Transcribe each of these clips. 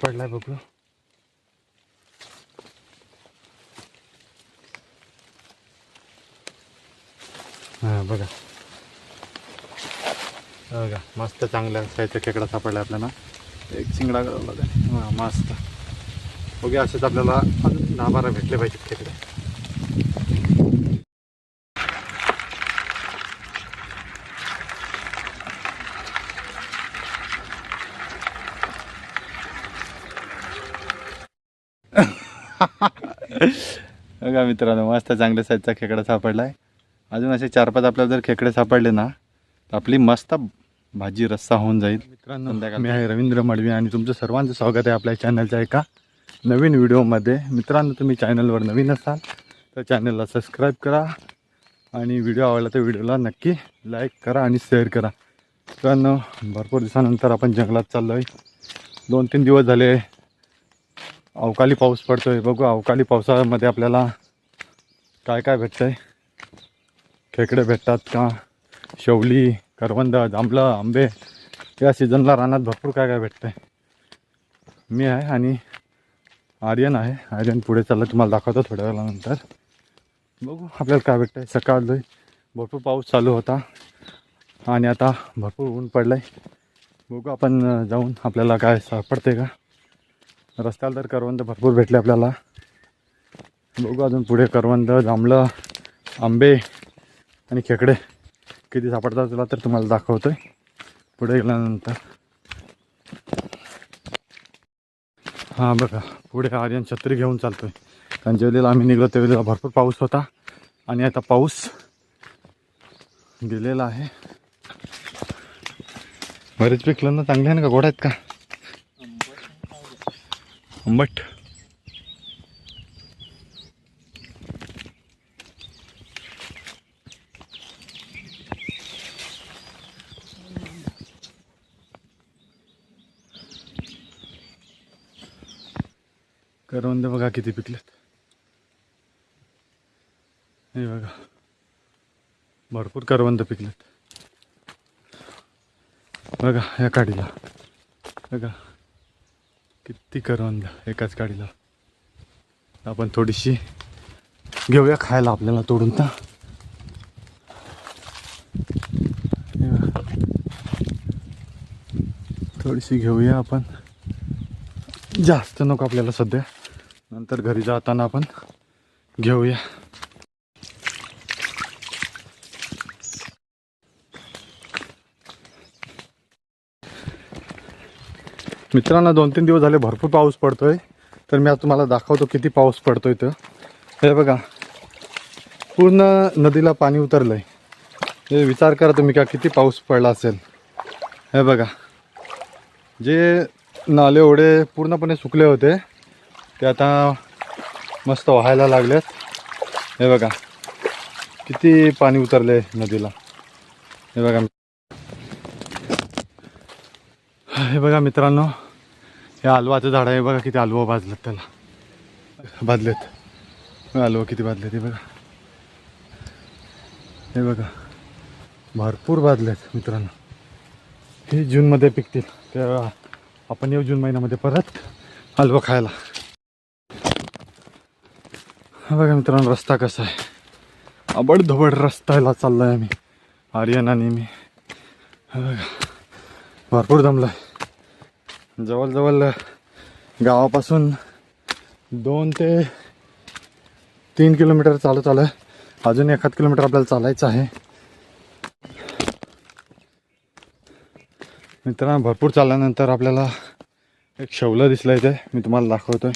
पडलाय बघू. हा बघा. बघा. मस्त चांगल्या साईजचा खेकडा सापडला आपल्याला. एक शिंगडा गळवला हा मस्त. बघूया असेच आपल्याला अजून दहा बारा भेटले पाहिजेत खेकडे. बघा मित्रांनो मस्त चांगल्या साईजचा खेकडा सापडला आहे अजून असे चार पाच आपल्याला जर खेकडे सापडले ना तर आपली मस्त भाजी रस्सा होऊन जाईल. मित्रांनो मी आहे रवींद्र मडवी आणि तुमचं सर्वांचं स्वागत आहे आपल्या चॅनलच्या एका नवीन व्हिडिओमध्ये. मित्रांनो तुम्ही चॅनलवर नवीन असाल तर चॅनलला सबस्क्राईब करा. आणि व्हिडिओ आवडला तर व्हिडिओला नक्की लाईक करा आणि शेअर करा. मित्रांनो भरपूर दिवसानंतर आपण जंगलात चाललो आहे दोन तीन दिवस झाले अवकाळी पाऊस पडतोय. बघू अवकाळी पावसामध्ये आपल्याला काय काय भेटतं आहे खेकडे भेटतात का? शेवली करवंद जांभळं आंबे. या सीझनला रानात भरपूर काय काय भेटतं आहे मी आहे आणि आर्यन आहे. आर्यन पुढे चाललं तुम्हाला दाखवतो थोड्या वेळानंतर. बघू आपल्याला काय भेटतं आहे सकाळ भरपूर पाऊस चालू होता आणि आता भरपूर ऊन पडलं आहे बघू आपण जाऊन आपल्याला काय सापडते का? रस्त्याला तर करवंद भरपूर भेटले आपल्याला. बघू अजून पुढे करवंद जांभळं आंबे आणि खेकडे. किती सापडतात तुला तर तुम्हाला दाखवतोय. पुढे गेल्यानंतर. हां बघा पुढे आर्यन छत्री घेऊन चालतोय. कारण ज्यावेळेला आम्ही निघलो त्यावेळेला भरपूर पाऊस होता. आणि आता पाऊस गेलेला आहे. बरेच पिकलं ना चांगले आहे ना का? गोड आहेत का? आंबट करवंद बघा किती पिकलेत हे बघा. भरपूर करवंद पिकलेत बघा या काडीला. बघा. किती करवंद एकाच गाडीला. आपण थोडीशी घेऊया खायला आपल्याला तोडून तर. थोडीशी घेऊया आपण. जास्त नको आपल्याला सध्या. नंतर घरी जाताना आपण घेऊया. मित्रांनो दोन तीन दिवस झाले भरपूर पाऊस पडतोय. तर मी आज तुम्हाला दाखवतो किती पाऊस पडतोय तर हे बघा पूर्ण नदीला पाणी उतरलंय. हे विचार करा तुम्ही का किती पाऊस पडला असेल. हे बघा जे नाले ओढे पूर्णपणे सुकले होते ते आता मस्त व्हायला लागलेत. हे बघा किती पाणी उतरले नदीला. हे बघा हे बघा मित्रांनो हे आलवाचं झाड आहे बघा किती आलवा भाजलेत त्याला. भाजलेत. आलवा किती भाजलेत हे बघा. हे बघा. भरपूर भाजलेत मित्रांनो. हे जूनमध्ये पिकतील. तेव्हा आपण येऊ जून महिन्यामध्ये परत हलवा खायला. हा बघा मित्रांनो रस्ता कसा आहे. अबड धबड रस्त्याला चाललो आहे आम्ही. आर्यन आणि मी. हा बघा. भरपूर जमलं आहे जवळजवळ गावापासून दोन ते तीन किलोमीटर चालू चालू आहे अजून एखाद किलोमीटर आपल्याला चालायचं आहे. मित्रांनो भरपूर चालल्यानंतर आपल्याला एक शवलं दिसलं इथे. मी तुम्हाला दाखवतोय.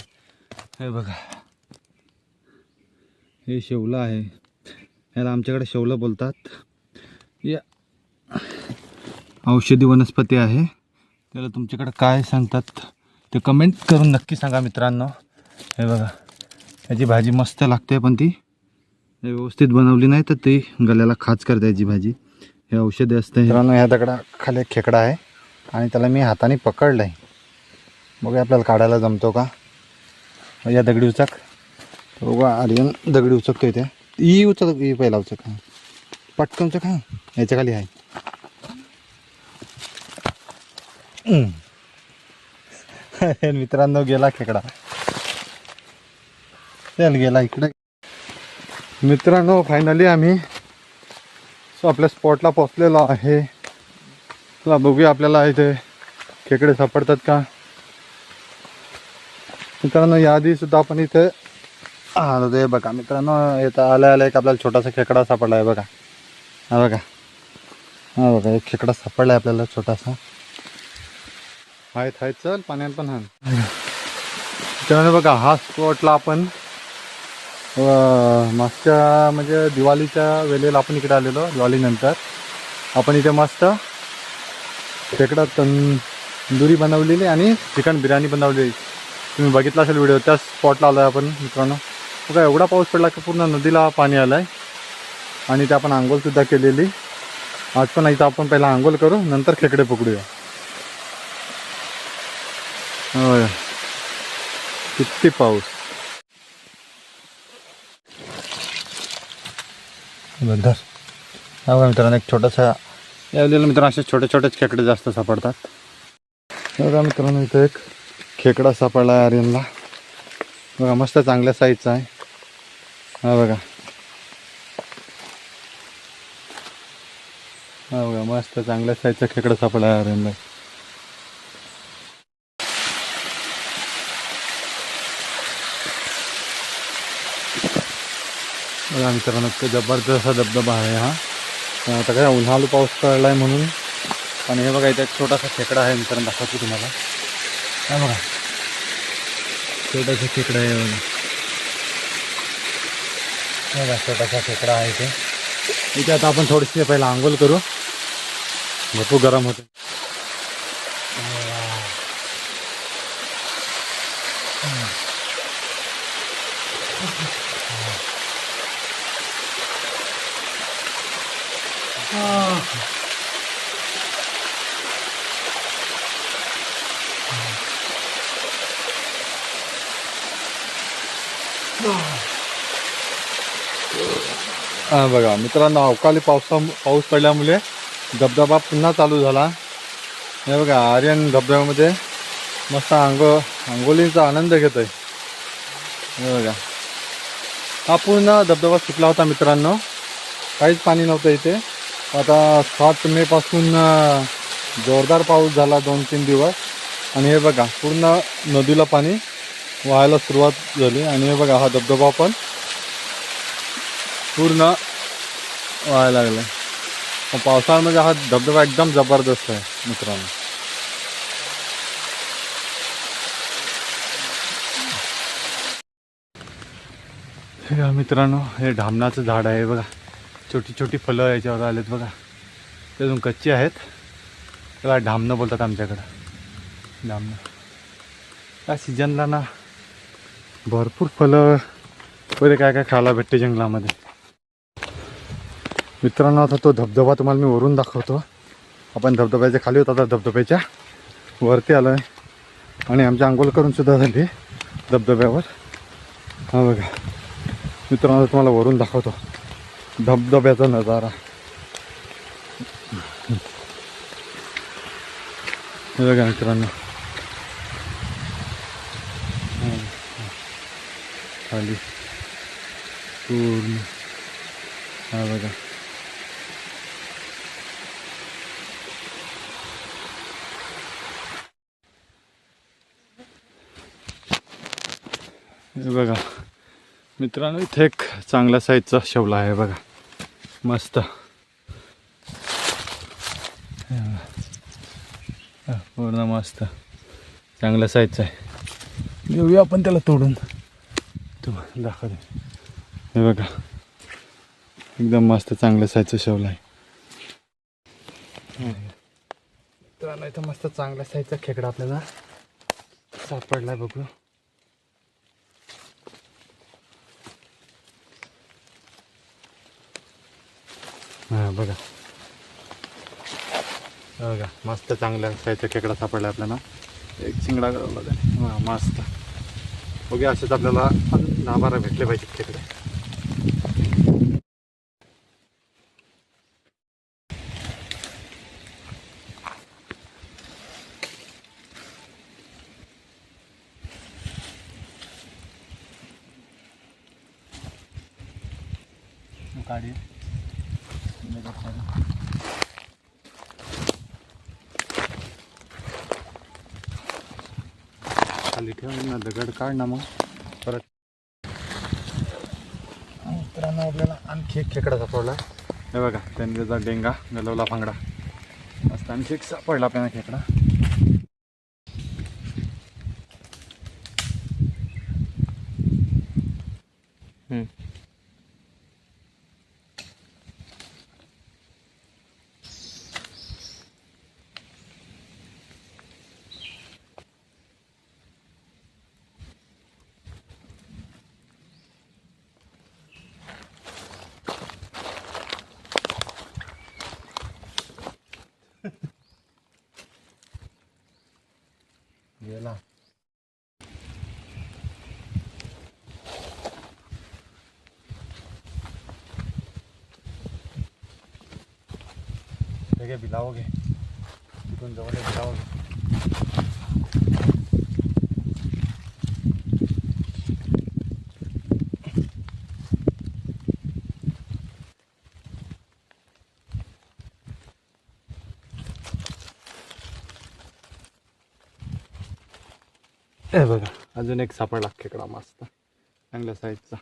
हे बघा. हे शेवलं आहे. याला आमच्याकडे शेवलं बोलतात. या औषधी वनस्पती आहे. त्याला तुमच्याकडं काय सांगतात ते कमेंट करून नक्की सांगा मित्रांनो. हे बघा याची भाजी मस्त लागते पण ती. व्यवस्थित बनवली नाही तर ती गल्याला खाज करते याची भाजी. हे औषधी असते. मित्रांनो ह्या दगडा खाली एक खेकडा आहे आणि त्याला मी हाताने पकडलं आहे बघूया आपल्याला काढायला जमतो का? या दगडी उचक. बघा आर्यन दगडी उचकतोय त्या ई उचक ई पहिला उचक. पटकन उचक हां. याच्या खाली आहे. मित्रांनो गेला खेकडा. चल गेला इकडे. मित्रांनो फायनली आम्ही सो आपल्या स्पॉटला पोचलेलो आहे. चला बघूया आपल्याला इथे खेकडे सापडतात का? मित्रांनो याआधी सुद्धा आपण इथे हा ते बघा मित्रांनो इथं आल्या आल्या एक आपल्याला छोटासा खेकडा सापडला आहे बघा. हा बघा. हा बघा एक खेकडा सापडला आहे आपल्याला छोटासा. आहेत आहेत चल पाण्यात पण हान मित्रांनो बघा हा स्पॉटला आपण मागच्या म्हणजे दिवाळीच्या वेळेला आपण इकडे आलेलो दिवाळीनंतर आपण इथे मस्त खेकडा तंदुरी बनवलेली आणि चिकन बिर्याणी बनवलेली. तुम्ही बघितला असेल व्हिडिओ त्या स्पॉटला आलो आहे आपण मित्रांनो. बघा एवढा पाऊस पडला की पूर्ण नदीला पाणी आलं आहे आणि ते आपण आंघोळसुद्धा केलेली. आज पण इथं आपण पहिला आंघोळ करू नंतर खेकडे पकडूया. होय. किती पाऊस. बंदर हा बघा मित्रांनो एक छोटासा यावलेला मित्रांनो असे छोटे छोटेच खेकडे जास्त सापडतात. बघा मित्रांनो इथं एक खेकडा सापडला आहे आर्यनला. बघा मस्त चांगल्या साईजचा आहे. हा बघा. हा बघा मस्त चांगल्या साईजचा खेकडा सापडला आहे आर्यनला. बघा मित्रांनो जबरदस्त असा धबधबा आहे हा. आता काय उन्हाळू पाऊस पडला आहे म्हणून. आणि हे बघा इथे एक छोटासा खेकडा आहे मित्रांनो दाखवतो तुम्हाला. काय बघा. छोटासा खेकडा आहे बघा. बघा छोटासा खेकडा आहे इथे. इथे आता आपण थोडीशी पहिला आंघोळ करू. भरपूर गरम होते बघा मित्रांनो अवकाळी पावसा पाऊस पडल्यामुळे धबधबा पुन्हा चालू झाला. हे बघा आर्यन धबधब्यामध्ये मस्त आंघो आंघोळीचा आनंद घेत आहे हे बघा. हा पूर्ण धबधबा सुटला होता मित्रांनो. काहीच पाणी नव्हतं इथे. आता सात मे पासून जोरदार पाऊस झाला दोन तीन दिवस. आणि हे बघा पूर्ण नदीला पाणी व्हायला सुरुवात झाली. आणि हे बघा हा धबधबा पण पूर्ण व्हायला लागला. पावसाळ्यामध्ये हा धबधबा एकदम जबरदस्त आहे मित्रांनो. हे मित्रांनो हे ढामणाचं झाड आहे बघा. छोटी छोटी फळं याच्यावर आलेत बघा. ते अजून कच्ची आहेत. त्याला ढामणं बोलतात आमच्याकडं. ढामणं या सीजनला ना भरपूर फळं वगैरे काय काय खायला भेटते जंगलामध्ये. मित्रांनो आता तो धबधबा तुम्हाला मी वरून दाखवतो. आपण धबधब्याच्या खाली होता आता धबधब्याच्या वरती आलो आहे आणि आमच्या आंघोळ करून सुद्धा झाली धबधब्यावर. हा बघा. मित्रांनो तुम्हाला वरून दाखवतो. धबधब्याचा नजारा. हे बघा मित्रांनो. खाली. पूर्ण. हा बघा. हे बघा. मित्रांनो इथे एक चांगल्या साईजचा शेवला आहे बघा. मस्त. पूर्ण मस्त. चांगल्या साईजचा आहे. घेऊया आपण त्याला तोडून. तुम्हाला दाखवते हे बघा. एकदम मस्त चांगल्या साईजचा शेवला आहे. मित्रांनो इथं मस्त चांगल्या साईजचा खेकडा आपल्याला सापडलाय बघू. बघा. बघा. मस्त चांगल्या साईजचा खेकडा सापडला आपल्याला. एक शिंगडा करावला त्याने हां मस्त. ओके असेच आपल्याला दहा बारा भेटले पाहिजेत खेकडे. काढी खाली ठेव ना दगड काढ ना मग. परत. मित्रांनो आपल्याला आणखी एक खेकडा सापडला. हे बघा त्यांनी त्याचा डेंगा गलवला फांगडा. मस्त आणखी एक सापडला आपल्याला खेकडा गेला लगे घे घे तिथून जवळ आहे, घे हे बघा अजून एक सापडला खेकडा मस्त चांगल्या साईजचा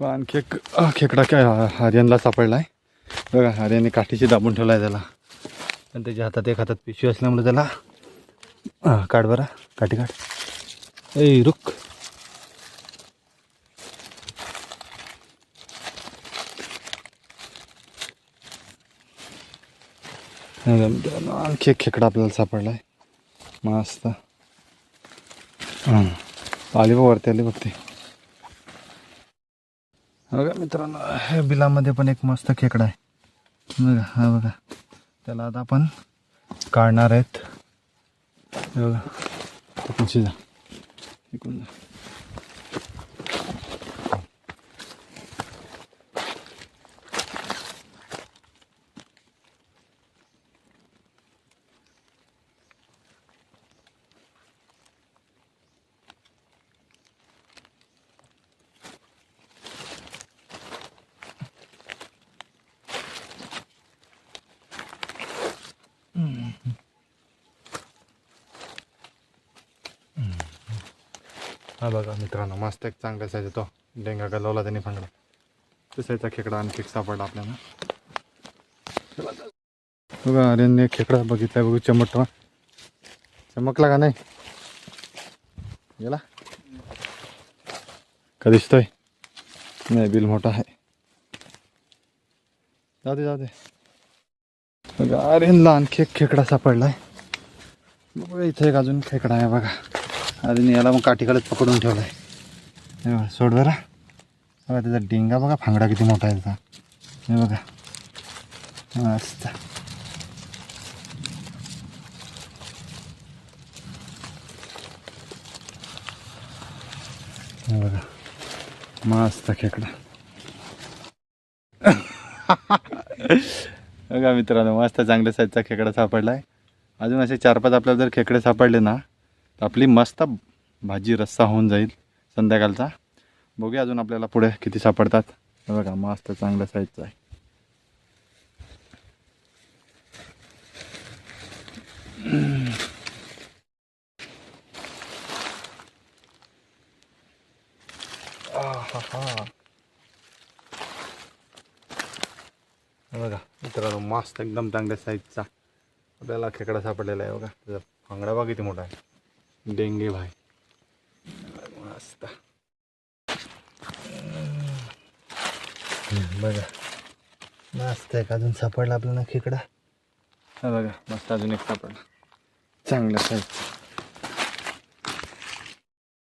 आणखी एक खेकडा काय हरियाणला सापडला आहे बघा हरियाने काठीशी दाबून ठेवला आहे त्याला. आणि त्याच्या हातात एक हातात पिशवी असल्यामुळे त्याला काढ बरा काठी काढ. ए रुख आणखी एक खेकडा आपल्याला सापडला आहे मस्त आली बघ वरती आली बघते बघा मित्रांनो ह्या बिलामध्ये पण एक मस्त खेकडा आहे. बघा हा बघा. त्याला आता आपण काढणार आहेत. बघा. जा. इकडून जा. हा बघा मित्रांनो मस्त एक चांगला साईज तो डेंगा गलवला त्यांनी फांगडा तसायचा खेकडा आणखी एक सापडला आपल्याला. बघा अरे खेकडा बघितला बघू चमटवा चमकला का नाही? गेला? का दिसतोय? नाही बिल मोठा आहे. जाऊ दे जाऊ दे. बघा अरे आणखी एक खेकडा सापडलाय. बघा इथे एक अजून खेकडा आहे बघा. अजून याला मग काठीकडेच पकडून ठेवलाय. हे बघा सोड जरा. बघा त्याचा डिंगा बघा फांगडा किती मोठा आहे त्याचा. हे बघा. मस्त. हे बघा. मस्त खेकडा. बघा मित्रांनो मस्त चांगल्या साईजचा खेकडा सापडला आहे अजून असे चार पाच आपल्याला जर खेकडे सापडले ना आपली मस्त भाजी रस्सा होऊन जाईल संध्याकाळचा. बघूया अजून आपल्याला पुढे किती सापडतात. बघा मस्त चांगल्या साईजचा आहे. बघा मित्रांनो मस्त एकदम चांगल्या साईजचा आपल्याला खेकडा सापडलेला आहे बघा. त्याचा फांगडा बघा किती मोठा आहे. डेंगे भाई। मस्त। बघा. मस्त आहे अजून सापडला आपल्याला खेकडा हा बघा मस्त अजून एक सापडला. चांगला साईज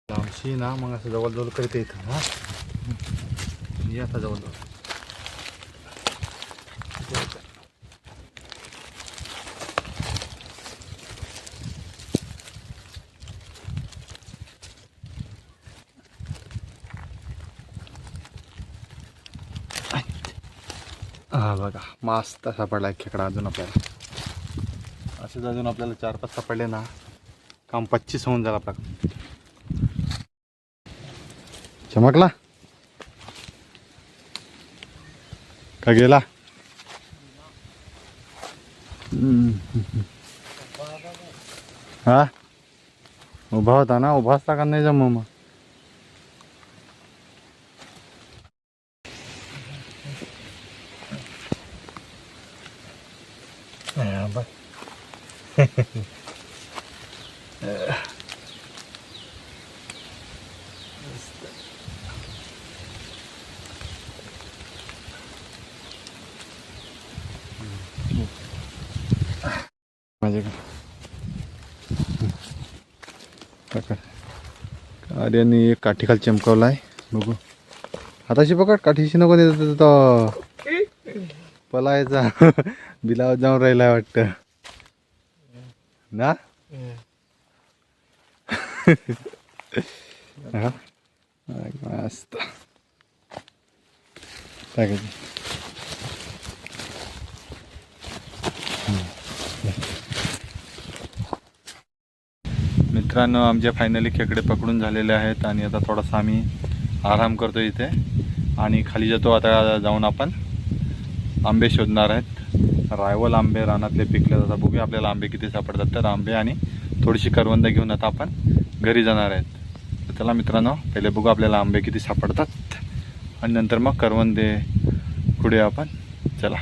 लांबशी ना मग असं जवळजवळ करते इथं हा? ये आता जवळजवळ. हा बघा मस्त सापडला एक खेकडा अजून आपल्याला. असेच अजून आपल्याला चार पाच सापडले ना काम पच्चीस होऊन जाईल आपला. चमकला? का गेला? हा? उभा होता ना उभा असता का नाही जम मग? माझ्याकडे आर्याने एक काठी खाली चमकावला आहे बघू हाताशी पकड काठीशी नको देत तो पलायचा. बिलावर जाऊन राहिला वाटतं. ना? हा? मस्त. मित्रांनो आमचे फायनली खेकडे पकडून झालेले आहेत आणि आता थोडासा आम्ही आराम करतो इथे. आणि खाली जातो आता जाऊन आपण. आंबे शोधणार आहेत. रायवल आंबे रानातले पिकले जातात. बघूया आपल्याला आंबे किती सापडतात. तर आंबे आणि थोडीशी करवंद घेऊन आता आपण घरी जाणार आहेत. तर चला मित्रांनो पहिले बघू आपल्याला आंबे किती सापडतात. आणि नंतर मग करवंदे पुढे आपण? चला.